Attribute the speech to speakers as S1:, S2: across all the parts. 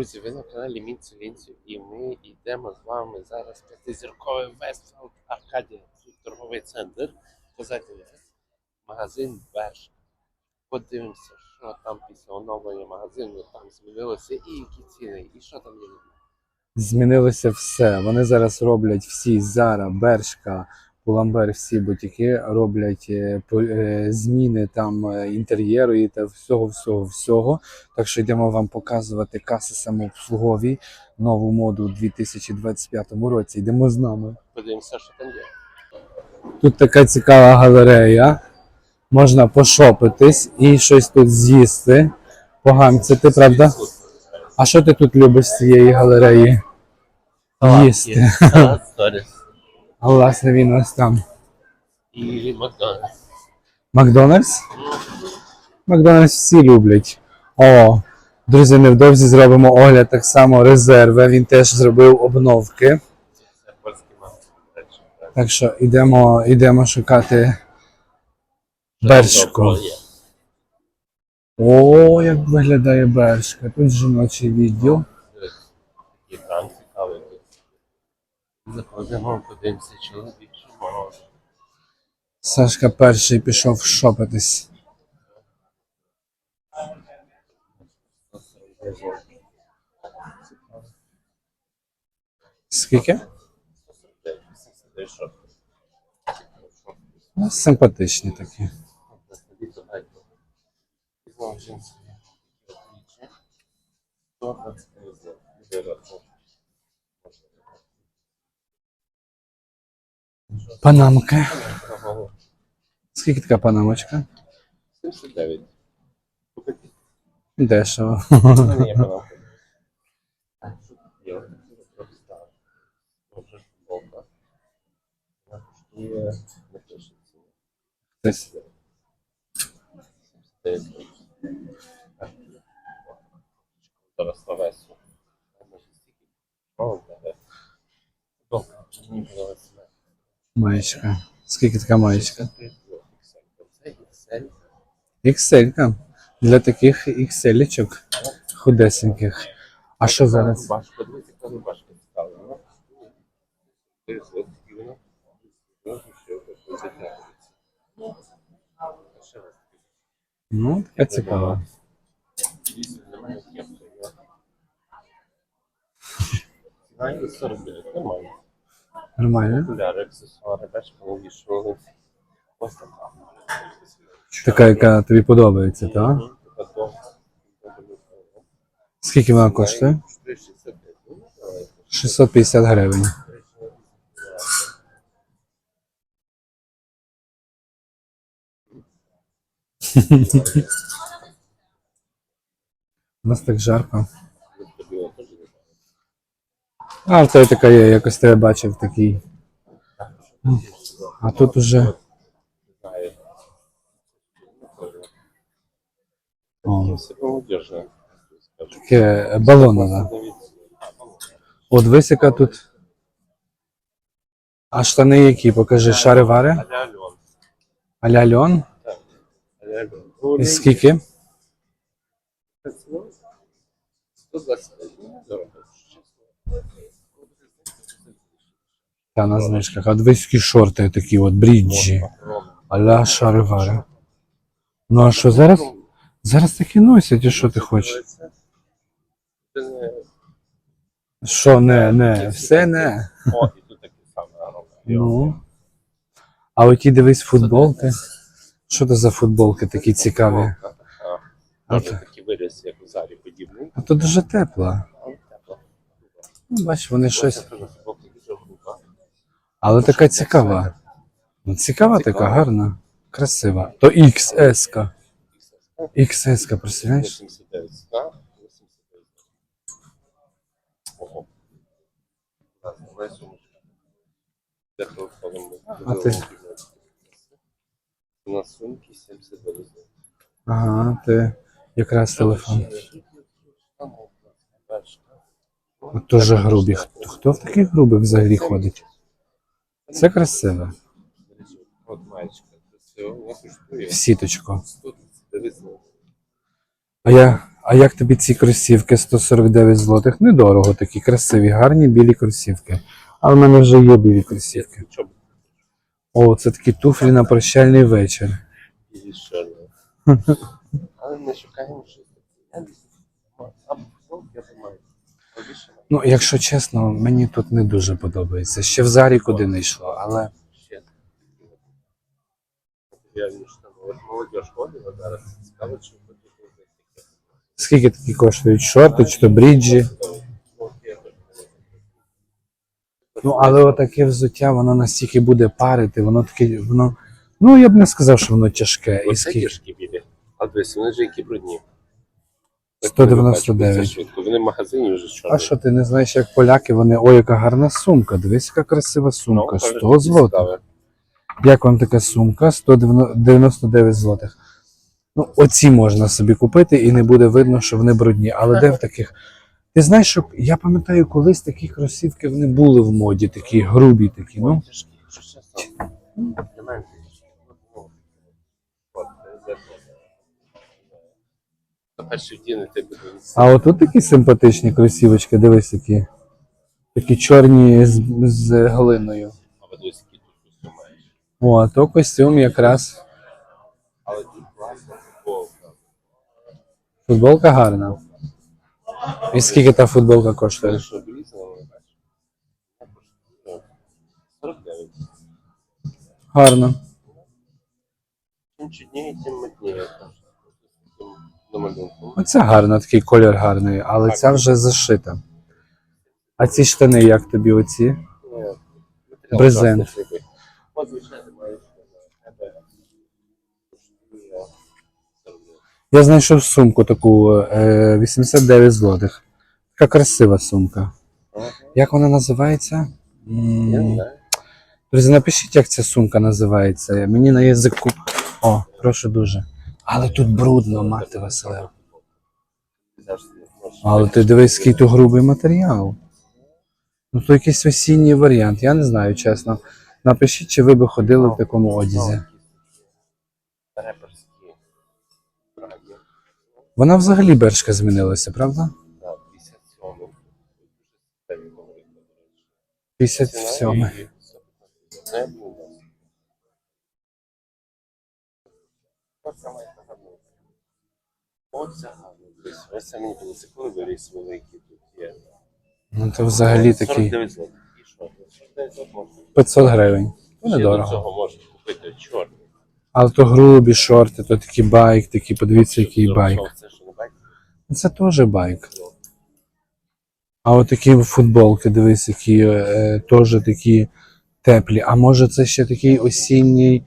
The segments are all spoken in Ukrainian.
S1: Друзі, ви на каналі Мінцю Лінцю і ми йдемо з вами зараз п'ятизірковий Вестфілд Аркадія, торговий центр. Казати магазин Берш. Подивимося, що там після оновлення магазину, там змінилося і які ціни, і що там є.
S2: Змінилося все. Вони зараз роблять всі Зара, Бершка, Pull&Bear, всі бутіки роблять е, е, зміни там е, інтер'єру і та всього, всього, всього. Так що йдемо вам показувати каси самообслугові, нову моду у 2025 році. Йдемо з нами.
S1: Подивимося, що там є.
S2: Тут така цікава галерея. Можна пошопитись і щось тут з'їсти, погамцяти, правда? А що ти тут любиш з цієї галереї? Їсти. А власне він ось там.
S1: і Макдональдс.
S2: Макдональдс? Макдональдс всі люблять. О, друзі, невдовзі зробимо огляд так само резерви. Він теж зробив обновки. Так що йдемо, йдемо шукати бершку. О, як виглядає бершка. Тут жіночий відділ.
S1: І там цікавий. Заходимо, подивимося, чоловік, може.
S2: Сашка перший пішов шопитись. Скільки? Ну, симпатичні такі. Панамки. Скільки така панамочка?
S1: 79.
S2: Дешево.
S1: панамка.
S2: Десь.
S1: Зараз на весу. Мені подобається.
S2: Маєчка. Скільки така маєчка? XL. Для таких XL-чок худесеньких. А що зараз?
S1: Башка, дивіться, яка башка ставлена. Ти вона? Може, ще якось затягується. Ще раз.
S2: Ну, така цікава.
S1: Ціна є 49, нормально.
S2: Нормально.
S1: Окуляри, аксесуари, бачите, вивішували. Ось така.
S2: Така, яка тобі подобається, так? Скільки вона коштує?
S1: 365. Ну, давай.
S2: 650 гривень. У нас так жарко.
S1: Тобі от теж не
S2: А, тебе така є, якось тебе бачив такий. А тут уже. О, таке балонове. От висяка тут. А штани які? Покажи, шари-вари.
S1: Аля
S2: льон. І скільки?
S1: 125. Ну, дорого.
S2: Та на знижках. А високі шорти такі от бріджі. Аля шари-вари. Ну а що зараз? Зараз такі носять, і що ти хочеш? Що не, не, все не.
S1: О, і тут такі саме.
S2: Ну. А оті дивись футболки. Що це за футболки такі цікаві?
S1: Може такі виріс, як у залі подібний.
S2: А то дуже тепло.
S1: Тепло.
S2: Ну, бач, вони щось.
S1: Це футболка дуже груба.
S2: Але така цікава. Ну, цікава така, гарна, красива. То XS. XS, представляєш?
S1: 89 ціна, 89. Ого. Так, давай сумочку. Де телефоном?
S2: А ти?
S1: У нас сумки 79.
S2: Ага, ти якраз телефон. От Дуже грубі. Хто в таких грубих взагалі ходить? Це красиво.
S1: От маєчка.
S2: В сіточку. А я, А як тобі ці кросівки 149 злотих? Недорого, такі красиві, гарні білі кросівки. Але в мене вже є білі кросівки. О, це такі туфлі на прощальний вечір.
S1: Але ми шукаємо щось.
S2: Ну, якщо чесно, мені тут не дуже подобається. Ще в зарі куди не йшло, але скільки такі коштують шорти чи то бріджі?
S1: Ну,
S2: але отаке взуття, воно настільки буде парити, воно таке, воно. Ну, я б не сказав, що воно тяжке. І скільки?
S1: А дивись, вони ж які брудні.
S2: 199.
S1: Це швидко. Вони в магазині вже чорні.
S2: А що ти не знаєш, як поляки, вони. Ой, яка гарна сумка. Дивись, яка красива сумка.
S1: Ну,
S2: 100 злотих. Як вам така сумка? 199 злотих. Ну, оці можна собі купити і не буде видно, що вони брудні. Але де в таких. Ти знаєш, що я пам'ятаю, колись такі кросівки вони були в моді, такі грубі такі. Ну,
S1: перші вдіни ти буде.
S2: а отут такі симпатичні кросівочки, дивись, які. Такі чорні з, з глиною.
S1: А ви дивись, які тут костюм маєш.
S2: О, а то костюм якраз.
S1: Але тут класна футболка.
S2: Футболка гарна. І скільки та футболка коштує?
S1: Що обрізано, ви бачите. 49.
S2: Гарно.
S1: Чим чудніє, тим митніє.
S2: Оця гарна, такий колір гарний, але ця вже зашита. А ці штани як тобі оці?
S1: Ні,
S2: Брезент.
S1: класний, такий. От, звичайно, маєш на тебе. коштує 49.
S2: Я знайшов сумку таку е, 89 злотих. Така красива сумка. Як вона називається? Друзі, напишіть, як ця сумка називається. Мені на язику. О, прошу дуже. Але тут брудно, мати Василева. Але ти дивись, який то грубий матеріал. Ну, то якийсь осінній варіант, я не знаю, чесно. Напишіть, чи ви би ходили в такому одязі. Вона взагалі бершка змінилася, правда?
S1: На 57. Це він говорить, до
S2: 57.
S1: Це було. Оце гарно. Дивись, Ось це мені виріс великий тут є.
S2: Ну то взагалі такий
S1: 49 злотих. І що? 49 злотих можна.
S2: 500 гривень. Ну,
S1: Ще до
S2: недорого.
S1: цього можна купити чорний.
S2: Але то грубі шорти, то такий байк, такий, подивіться, який байк.
S1: Це що не байк?
S2: Це теж байк. А от такі футболки, дивись, які е, теж такі теплі. А може це ще такий осінній,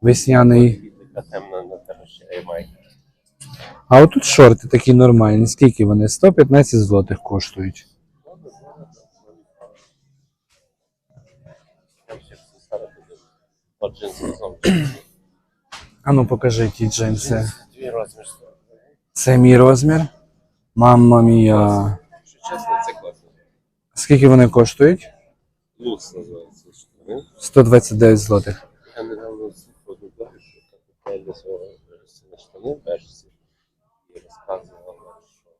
S2: весняний.
S1: Така темна на тераші майка.
S2: А отут шорти такі нормальні. Скільки вони? 115 злотих коштують. А ну покажи ті джинси. Це мій розмір. Мамма мія. Скільки вони коштують?
S1: Лукс називається. штани.
S2: 129 злотих.
S1: Я недавно одну що правильно свого штани в Бежці. І розказувала, що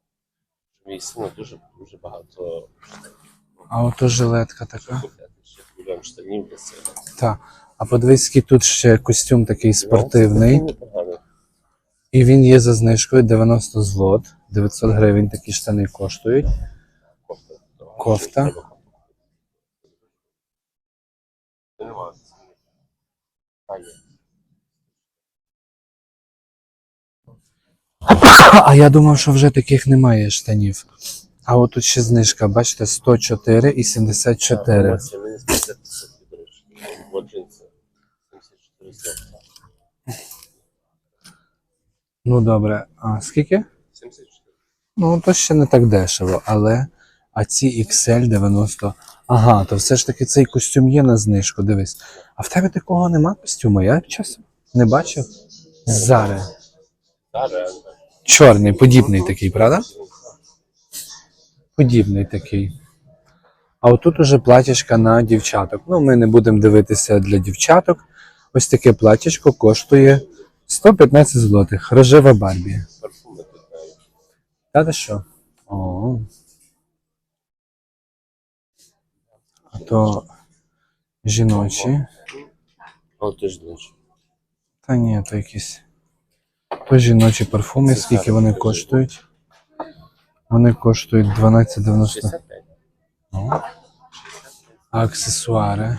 S1: що мій сина дуже, дуже багато
S2: А ото жилетка така.
S1: ще мільйон штанів для сина.
S2: Так. А подивись, який тут ще костюм такий спортивний.
S1: Ну, це непогано.
S2: І він є за знижкою 90 злот. 900 гривень такі штани коштують.
S1: Кофта.
S2: Кофта
S1: кофту. Нема. А,
S2: я думав, що вже таких немає штанів. А от тут ще знижка, бачите, 104 і 74.
S1: Ось, я мені списати, до речі. От джинси. 74 злота.
S2: Ну добре. А скільки?
S1: 74.
S2: Ну, то ще не так дешево, але. А ці XL 90. Ага, то все ж таки цей костюм є на знижку, дивись. А в тебе такого нема костюму? Я часом не бачив. Зараз.
S1: Та, реально.
S2: Чорний, подібний такий, правда? Подібний такий. А отут уже платячка на дівчаток. Ну, ми не будемо дивитися для дівчаток. Ось таке платячко коштує 115 злотих. Рожева Барбі. Та ти що? О. А то жіночі. Та ні, то якісь. То жіночі парфуми, скільки вони коштують? Вони коштують 12,90. Ну. А аксесуари.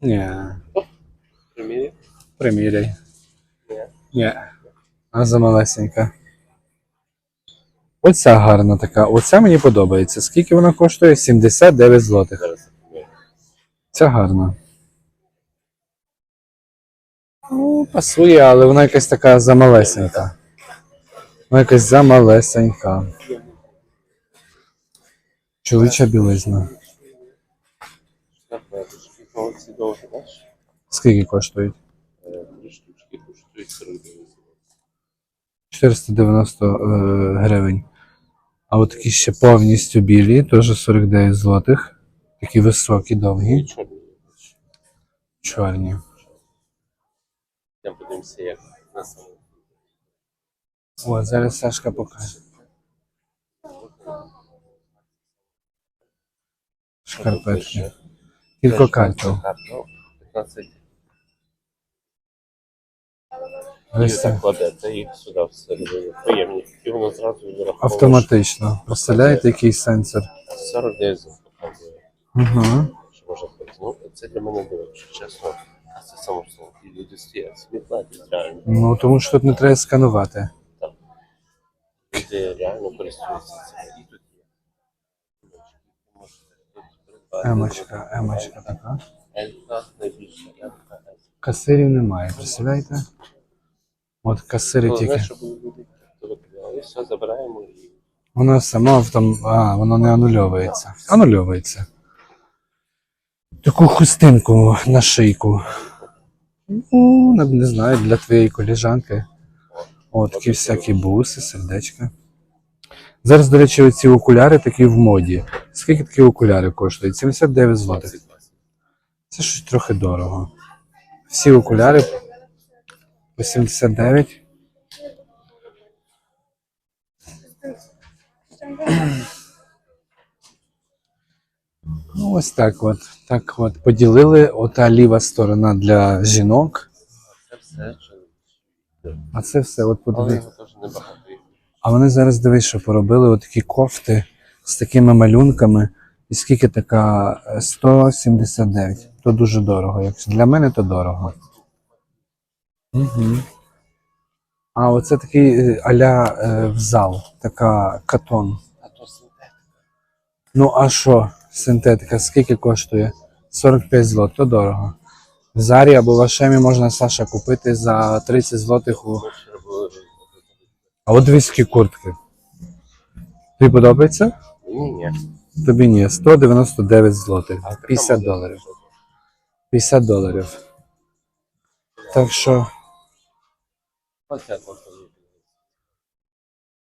S2: Ні. Приміряй.
S1: Ні.
S2: Ні. А за малесенька. Оця гарна така. Оця мені подобається. Скільки вона коштує? 79 злотих. Ця гарна. Ну, пасує, але вона якась така замалесенька. Вона якась замалесенька. Чоловіча білизна. Скільки коштують?
S1: Три штучки коштують 49
S2: 490 е, гривень. А от такі ще повністю білі, теж 49 злотих. Такі високі, довгі,
S1: чорні. Подивимося, як на самому.
S2: О, зараз Сашка покаже. Шкарпетки. Кілька картів.
S1: Ну, 15.
S2: Ось
S1: так кладете їх сюди всередину. Приємні. І воно зразу вираховує.
S2: автоматично. Представляєте, який сенсор?
S1: 49 зуб показує.
S2: Угу.
S1: Що може бути. Ну, це для мене було, якщо чесно. А це само слово. І люди стоять, собі платять реально.
S2: Ну, тому що тут не треба сканувати.
S1: Люди реально користуються цим. І тут є. Можете тут придбати.
S2: Емочка, емочка така.
S1: Елька найбільша, елька, елька.
S2: Касирів немає, представляєте? От касири
S1: Ну,
S2: тільки.
S1: знаєш, щоб люди викидали, все забираємо і
S2: Воно само автом. А, воно не анульовується. Анульовується. Таку хустинку на шийку. Ну, не, знаю, для твоєї коліжанки. О, такі всякі буси, сердечка. Зараз, до речі, ці окуляри такі в моді. Скільки такі окуляри коштують? 79 злотих. Це щось трохи дорого. Всі окуляри по 79. Ну, ось так от. Так от поділили. Ота ліва сторона для жінок,
S1: Це все
S2: а це все, от
S1: Але
S2: подивись. А вони зараз дивись, що поробили отакі кофти з такими малюнками. І скільки така Е, 179. То дуже дорого. Якщо для мене, то дорого. Угу. А оце такий е, аля е, в зал, така катон.
S1: А то синтетика.
S2: Ну а що, синтетика, скільки коштує? 45 злот, то дорого. В Зарі або в Ашемі можна Саша купити за 30 злотих у. А от дивись, куртки. Тобі подобається?
S1: Ні, ні.
S2: Тобі ні, 199 злотих, 50 доларів. 50 доларів. Так що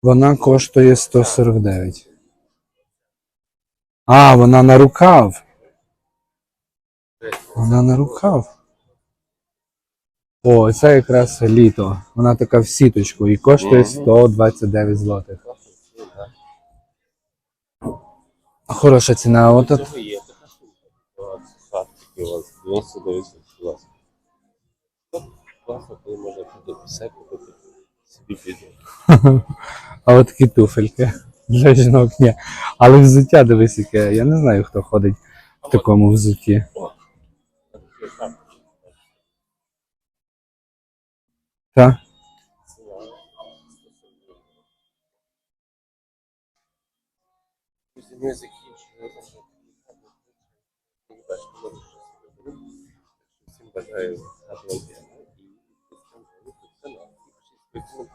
S2: вона коштує 149. А, вона на рукав. Вона на рукав. О, це якраз літо. Вона така в сіточку і коштує 129 злотих. Хороша ціна. От тут
S1: Цього є така штука. У вас 99 клас. Класно, коли можна все купити. Собі піду.
S2: А от такі туфельки. Для жінок ні. Але взуття дивись, яке. Я не знаю, хто ходить в такому взутті. Так?
S1: Бажаю гарного дня. І пишіть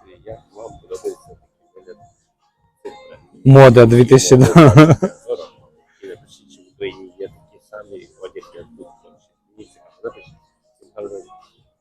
S1: коментарі, Мода 2002. Україні є такі самі одяг,
S2: як тут.